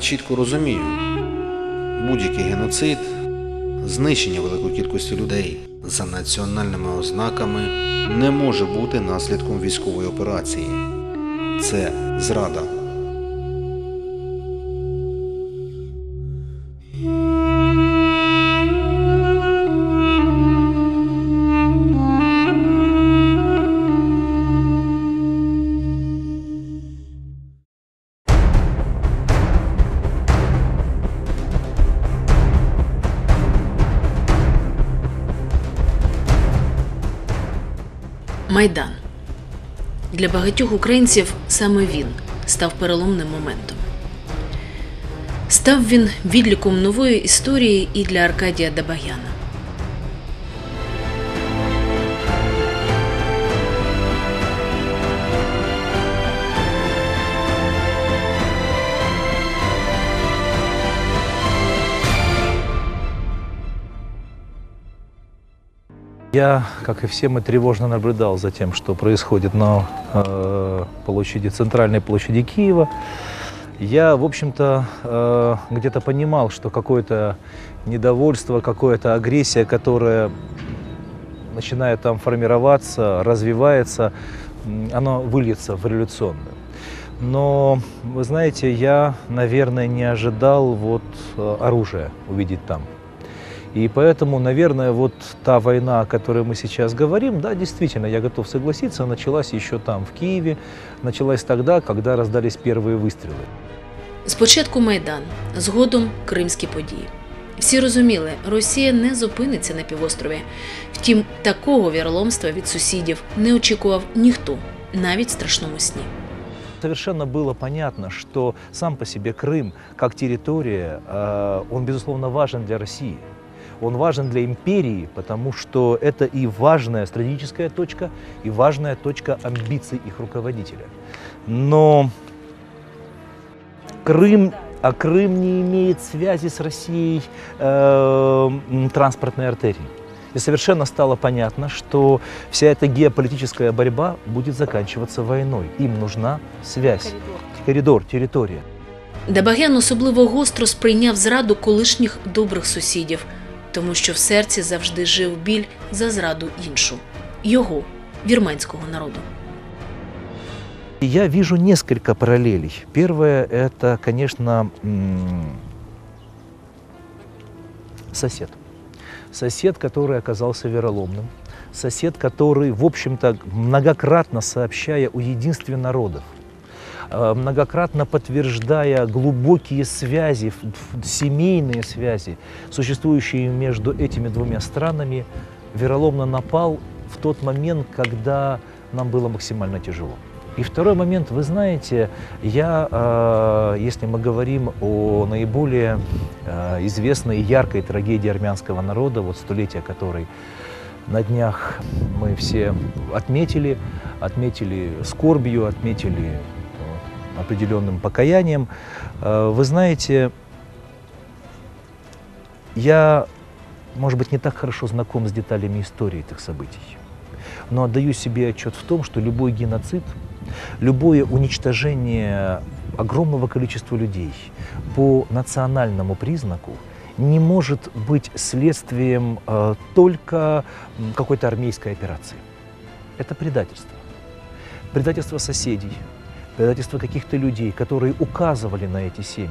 Чітко розумію, будь-який геноцид, знищення великої кількості людей за національними ознаками не може бути наслідком військової операції. Це зрада. Для багатьох українців саме він став переломним моментом. Став він відліком нової історії і для Аркадія Дабаяна. Я, как и все мы, тревожно наблюдал за тем, что происходит на э, площади, центральной площади Киева. Я, в общем-то, э, где-то понимал, что какое-то недовольство, какая-то агрессия, которая начинает там формироваться, развивается, оно выльется в революционную. Но, вы знаете, я, наверное, не ожидал вот э, оружия увидеть там. И поэтому, наверное, вот та война, о которой мы сейчас говорим, да, действительно, я готов согласиться, началась еще там, в Киеве, началась тогда, когда раздались первые выстрелы. Спочатку Майдан, згодом кримські події. Всі розуміли, Росія не зупиниться на півострові. Втім, такого віроломства від сусідів не очікував ніхто, навіть в страшному сні. Совершенно было понятно, что сам по себе Крым, как территория, э, он, безусловно, важен для России. Он важен для империи, потому что это и важная стратегическая точка, и важная точка амбиций их руководителя. Но Крым, а Крым не имеет связи с Россией э, м, транспортной артерии. И совершенно стало понятно, что вся эта геополитическая борьба будет заканчиваться войной. Им нужна связь, коридор, территория. Дабаян особливо гостро сприйняв зраду колишніх добрих сусідів, тому що в серці завжди жив біль за зраду іншу його вірменського народу. Я вижу несколько параллелей. Первое – это, конечно, м, сосед. Сосед, который оказался вероломным. Сосед, который, в общем-то, многократно сообщая о единстве народов, э, многократно подтверждая глубокие связи, семейные связи, существующие между этими двумя странами, вероломно напал в тот момент, когда нам было максимально тяжело. И второй момент, вы знаете, я, э, если мы говорим о наиболее э, известной и яркой трагедии армянского народа, вот столетия которой на днях мы все отметили, отметили скорбью, отметили э, определенным покаянием. Э, Вы знаете, я, может быть, не так хорошо знаком с деталями истории этих событий, но отдаю себе отчет в том, что любой геноцид, любое уничтожение огромного количества людей по национальному признаку не может быть следствием э, только какой-то армейской операции. Это предательство. Предательство соседей, предательство каких-то людей, которые указывали на эти семьи.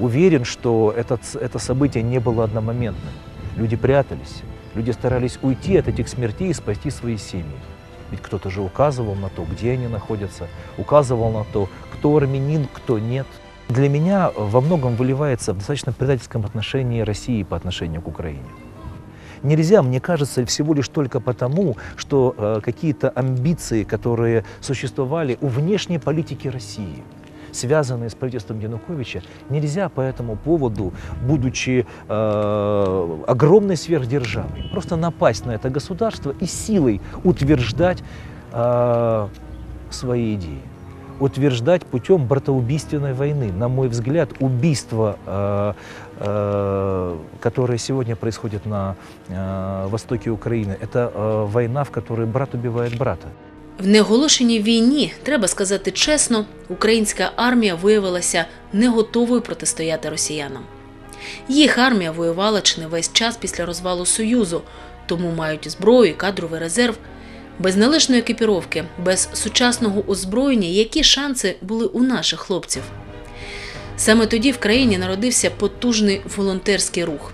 Уверен, что этот, с- это событие не было одномоментным. Люди прятались, люди старались уйти от этих смертей и спасти свои семьи. Ведь кто-то же указывал на то, где они находятся, указывал на то, кто армянин, кто нет. Для меня во многом выливается в достаточно предательском отношении России по отношению к Украине. Нельзя, мне кажется, всего лишь только потому, что э, какие-то амбиции, которые существовали у внешней политики России, связанные с правительством Януковича, нельзя по этому поводу, будучи э, огромной сверхдержавой, просто напасть на это государство и силой утверждать э, свои идеи утверждать путем братоубийственной войны. На мой взгляд, убийство, э, э, которое сегодня происходит на э, востоке Украины, это э, война, в которой брат убивает брата. В неоголошеній війні, треба сказати чесно, українська армія виявилася не готовою протистояти росіянам. Їх армія воювала чи не весь час після розвалу Союзу, тому мають зброю і кадровий резерв. Без належної екіпіровки, без сучасного озброєння, які шанси були у наших хлопців. Саме тоді в країні народився потужний волонтерський рух.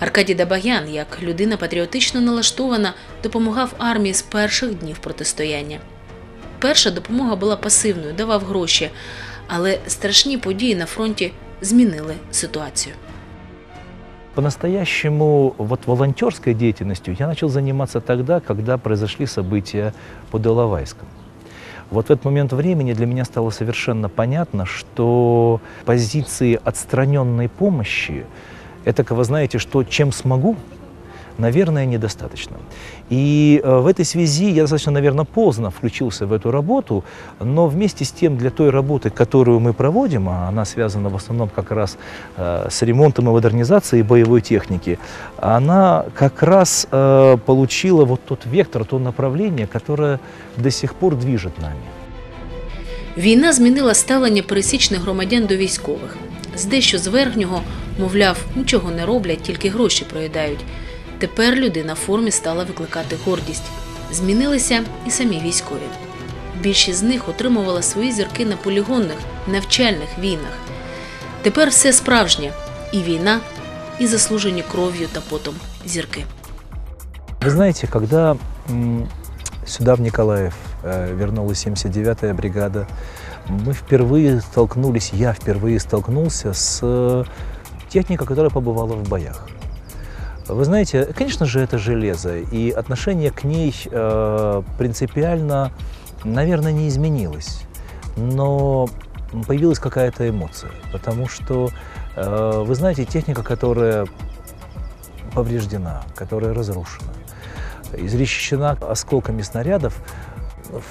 Аркадій Дабаян, як людина патріотично налаштована, допомагав армії з перших днів протистояння. Перша допомога була пасивною, давав гроші, але страшні події на фронті змінили ситуацію. По-настоящему вот волонтерской деятельностью я начал заниматься тогда, когда произошли события под Иловайском. Вот в этот момент времени для меня стало совершенно понятно, что позиции отстраненной помощи – это, вы знаете, что чем смогу, наверное, недостаточно. И э, в этой связи я достаточно, наверное, поздно включился в эту работу, но вместе с тем для той работы, которую мы проводим, а она связана в основном как раз э, с ремонтом и модернизацией боевой техники, она как раз э, получила вот тот вектор, то направление, которое до сих пор движет нами. Війна змінила ставлення пересічних громадян до військових. З дещо зверхнього, мовляв, нічого не роблять, тільки гроші проїдають. Тепер людина в формі стала викликати гордість. Змінилися і самі військові. Більшість з них отримувала свої зірки на полігонних, навчальних війнах. Тепер все справжнє і війна, і заслужені кров'ю та потом зірки. Вы знаете, когда м, сюда, в Николаев, э, вернулась 79-я бригада, мы впервые столкнулись, я впервые столкнулся с э, техникой, которая побывала в боях. Вы знаете, конечно же, это железо, и отношение к ней э, принципиально, наверное, не изменилось. Но появилась какая-то эмоция, потому что, э, вы знаете, техника, которая повреждена, которая разрушена, изрешечена осколками снарядов,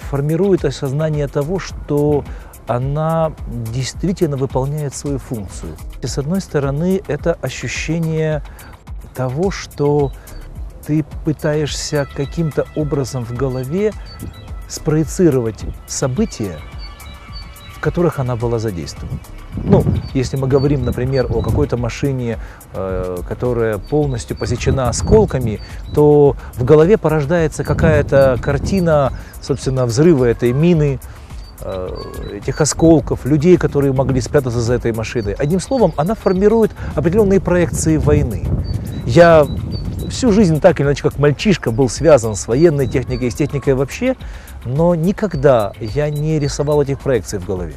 формирует осознание того, что она действительно выполняет свою функцию. И с одной стороны, это ощущение того, что ты пытаешься каким-то образом в голове спроецировать события, в которых она была задействована. Ну, если мы говорим, например, о какой-то машине, э, которая полностью посечена осколками, то в голове порождается какая-то картина, собственно, взрыва этой мины, э, этих осколков, людей, которые могли спрятаться за этой машиной. Одним словом, она формирует определенные проекции войны. Я всю жизнь так или иначе, как мальчишка, был связан с военной техникой и с техникой вообще, но никогда я не рисовал этих проекций в голове.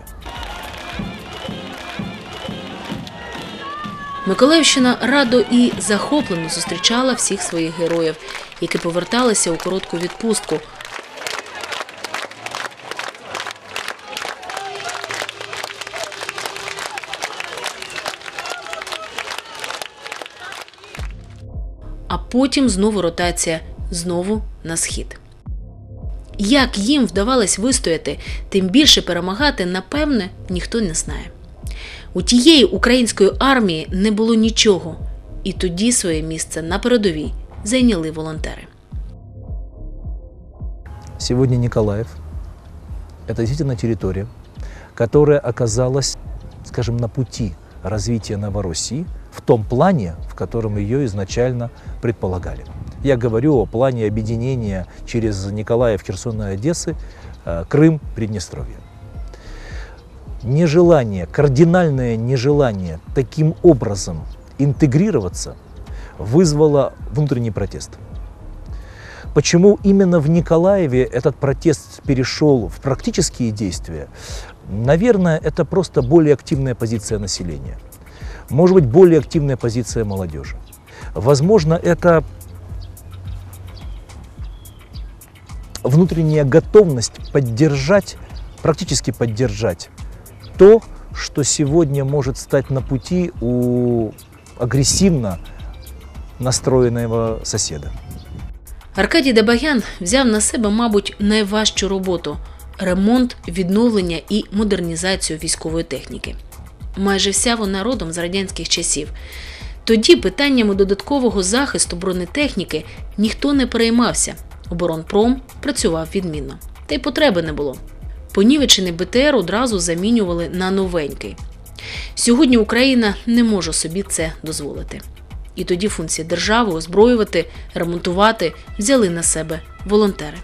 Миколаївщина радо і захоплено зустрічала всіх своїх героїв, які поверталися у коротку відпустку. А потім знову ротація, знову на схід. Як їм вдавалось вистояти, тим більше перемагати, напевне, ніхто не знає. У тієї української армії не було нічого, і тоді своє місце на передовій зайняли волонтери. Сегодня Николаев – это действительно территория, которая оказалась, скажем, на пути развития Новороссии в том плане, в котором ее изначально предполагали. Я говорю о плане объединения через Николаев, Херсон и Одессы, э, Крым, Приднестровье. Нежелание, кардинальное нежелание таким образом интегрироваться вызвало внутренний протест. Почему именно в Николаеве этот протест перешел в практические действия? Наверное, это просто более активная позиция населения. Может быть, более активная позиция молодежи. Возможно, это внутренняя готовность поддержать, практически поддержать то, что сегодня может стать на пути у агрессивно настроенного соседа. Аркадій Дабаян взяв на себе, мабуть, найважчу роботу ремонт, відновлення і модернізацію військової техніки. Майже вся вона родом з радянських часів. Тоді питаннями додаткового захисту бронетехніки ніхто не переймався. Оборонпром працював відмінно. Та й потреби не було. Понівечений БТР одразу замінювали на новенький. Сьогодні Україна не може собі це дозволити. І тоді функції держави озброювати, ремонтувати взяли на себе волонтери.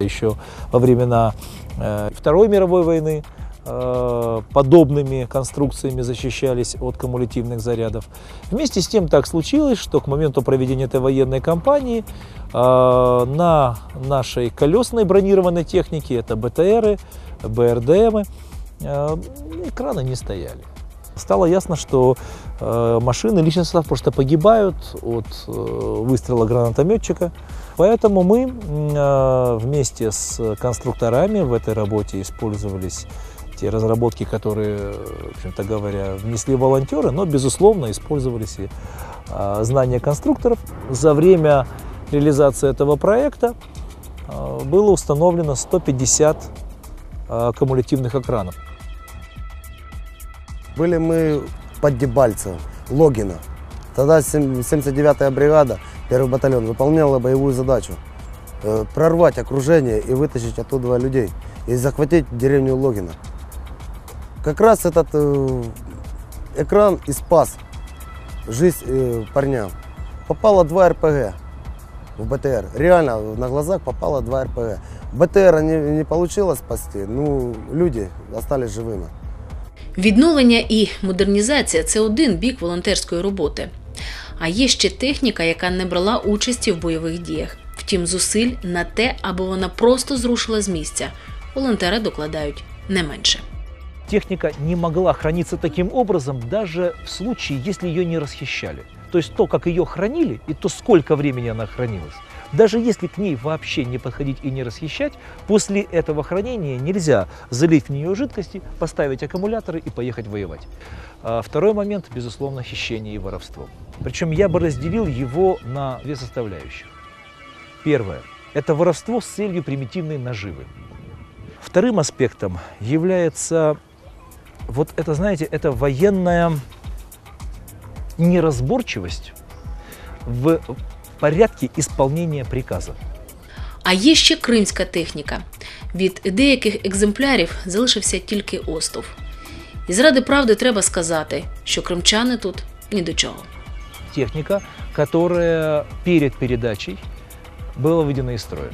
Еще во времена э, Второй мировой войны э, Подобными конструкциями защищались от кумулятивных зарядов. Вместе с тем так случилось, что к моменту проведения этой военной кампании э, на нашей колесной бронированной технике, это БТРы, БРДМы, э, экраны не стояли. Стало ясно, что э, машины, личный состав просто погибают от э, выстрела гранатометчика. Поэтому мы э, вместе с конструкторами в этой работе использовались те разработки, которые, в общем-то говоря, внесли волонтеры, но, безусловно, использовались и э, знания конструкторов. За время реализации этого проекта э, было установлено 150 э, кумулятивных экранов. Были мы под Дебальцево, Логино. Тогда сем- 79-я бригада, первый батальон, выполняла боевую задачу. э, Прорвать окружение и вытащить оттуда людей. И захватить деревню Логино. Как раз этот э, экран и спас жизнь э, парням. Попало два РПГ в БТР. Реально на глазах попало два РПГ. БТР не, не получилось спасти, ну люди остались живыми. Відновлення і модернізація це один бік волонтерської роботи. А є ще техніка, яка не брала участі в бойових діях. Втім, зусиль на те, аби вона просто зрушила з місця. Волонтери докладають не менше. Техника не могла храниться таким образом даже в случае, если ее не расхищали. То есть то, как ее хранили, и то, сколько времени она хранилась. Даже если к ней вообще не подходить и не расхищать, после этого хранения нельзя залить в нее жидкости, поставить аккумуляторы и поехать воевать. А Второй момент, безусловно, хищение и воровство. Причем я бы разделил его на две составляющих. Первое – это воровство с целью примитивной наживы. Вторым аспектом является вот это, знаете, это военная неразборчивость в порядке исполнения приказа. А є ще кримська техніка. Від деяких екземплярів залишився тільки остов. І заради правди треба сказати, що кримчани тут ні до чого. Техника, которая перед передачей была выведена из строя.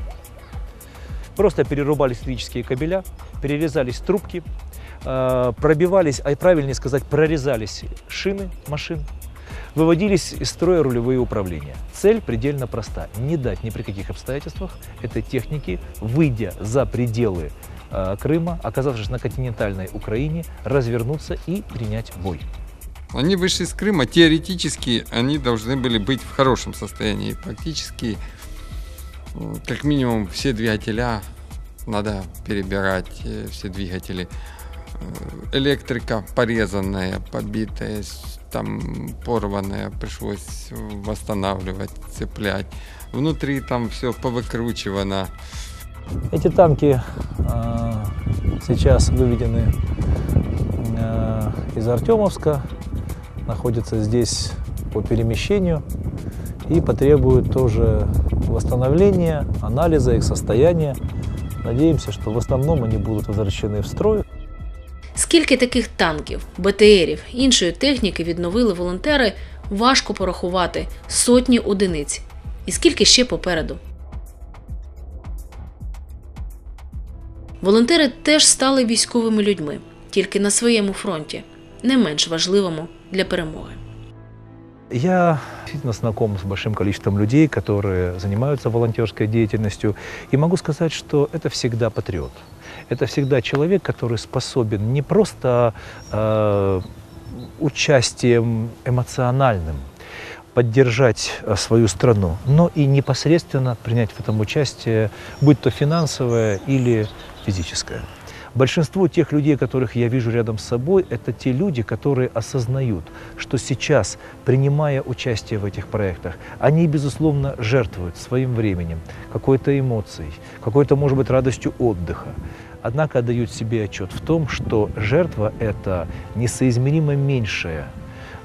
Просто перерубались электрические кабеля, перерезались трубки, э, пробивались, а правильнее сказать, прорезались шины машин, выводились из строя рулевые управления. Цель предельно проста. Не дать ни при каких обстоятельствах этой технике, выйдя за пределы э, Крыма, оказавшись на континентальной Украине, развернуться и принять бой. Они вышли из Крыма, теоретически они должны были быть в хорошем состоянии. Практически, м, как минимум, все двигателя надо перебирать, э, все двигатели. Электрика порезанная, побитая, там порванная, пришлось восстанавливать, цеплять. Внутри там все повыкручивано. Эти танки э, сейчас выведены э, из Артемовска, находятся здесь по перемещению и потребуют тоже восстановления, анализа их состояния. Надеемся, что в основном они будут возвращены в строй. Скільки таких танків, БТРів, іншої техніки відновили волонтери, важко порахувати сотні одиниць. І скільки ще попереду. Волонтери теж стали військовими людьми, тільки на своєму фронті, не менш важливому для перемоги. Я действительно знаком с большим количеством людей, которые занимаются волонтерской деятельностью, и могу сказать, что это всегда патриот. Это всегда человек, который способен не просто э, участием эмоциональным поддержать э, свою страну, но и непосредственно принять в этом участие, будь то финансовое или физическое. Большинство тех людей, которых я вижу рядом с собой, это те люди, которые осознают, что сейчас, принимая участие в этих проектах, они, безусловно, жертвуют своим временем, какой-то эмоцией, какой-то, может быть, радостью отдыха. Однако отдают себе отчет в том, что жертва это несоизмеримо меньшая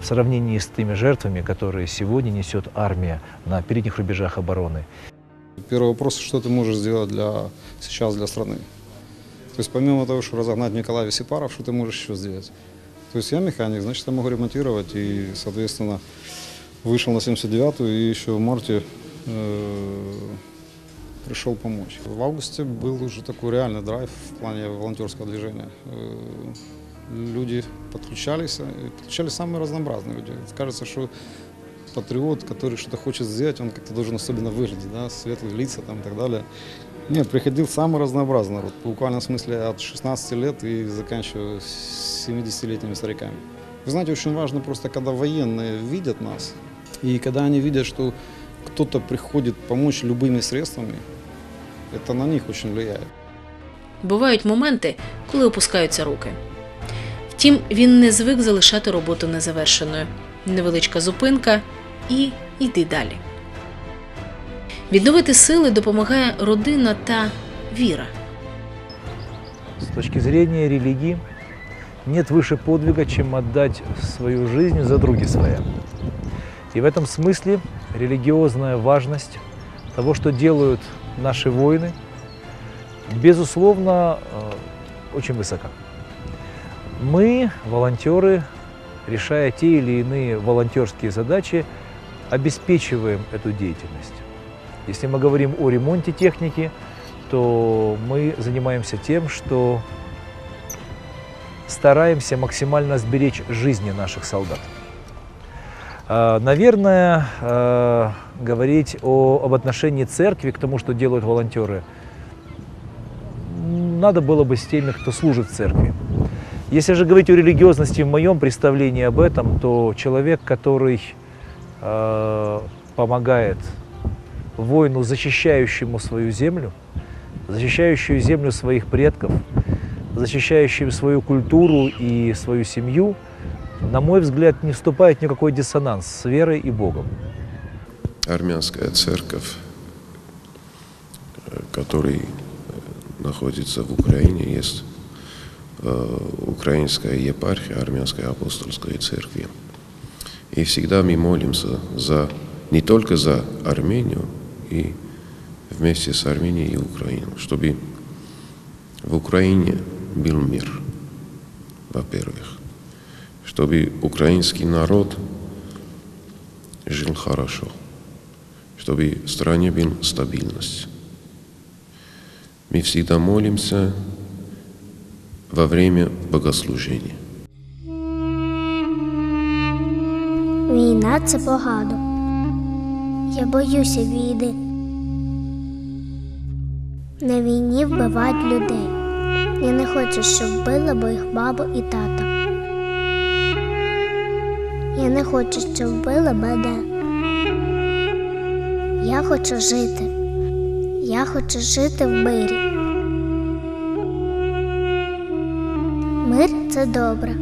в сравнении с теми жертвами, которые сегодня несет армия на передних рубежах обороны. Первый вопрос, что ты можешь сделать для, сейчас для страны? То есть помимо того, что разогнать Николая Висипаров, что ты можешь еще сделать? То есть я механик, значит, я могу ремонтировать и, соответственно, вышел на 79-ю и еще в марте э, пришел помочь. В августе был уже такой реальный драйв в плане волонтерского движения. Э, люди подключались, и подключались самые разнообразные люди. Кажется, что патриот, который что-то хочет сделать, он как-то должен особенно выглядеть, да, светлые лица там и так далее. Нет, приходил самый разнообразный народ, в буквальном смысле от 16 лет и заканчивая 70-летними стариками. Вы знаете, очень важно просто, когда военные видят нас, и когда они видят, что кто-то приходит помочь любыми средствами, это на них очень влияет. Бувають моменти, коли опускаються руки. Втім, він не звик залишати роботу незавершеною. Невеличка зупинка і йди далі. Відновити сили допомагає родина та віра. С точки зрения религии нет выше подвига, чем отдать свою жизнь за други своя. И в этом смысле религиозная важность того, что делают наши воины, безусловно, э, очень высока. Мы, волонтеры, решая те или иные волонтерские задачи, обеспечиваем эту деятельность. Если мы говорим о ремонте техники, то мы занимаемся тем, что стараемся максимально сберечь жизни наших солдат. А, Наверное, э, говорить о, об отношении церкви к тому, что делают волонтеры, надо было бы с теми, кто служит в церкви. Если же говорить о религиозности в моем представлении об этом, то человек, который э, помогает воину, защищающему свою землю, защищающую землю своих предков, защищающим свою культуру и свою семью, на мой взгляд, не вступает никакой диссонанс с верой и Богом. армянская церковь, э, который э, находится в Украине, есть э, украинская епархия армянской апостольской церкви. И всегда мы молимся за, не только за Армению, и вместе с Арменией и Украиной, чтобы в Украине был мир, во-первых, чтобы украинский народ жил хорошо, чтобы в стране была стабильность. Мы всегда молимся во время богослужения. Війна це погано. Я боюся війни. На війні вбивають людей. Я не хочу, щоб вбили моїх маму і тата. Я не хочу, щоб вбили мене. Я хочу жити. Я хочу жити в мирі. Мир це добре.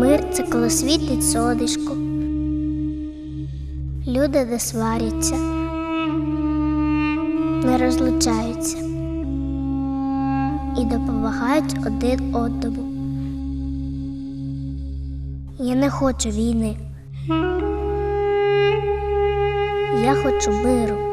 Мир це коли світить сонечко. Люди не сваряться, не розлучаються і допомагають один одному. Я не хочу війни. Я хочу миру.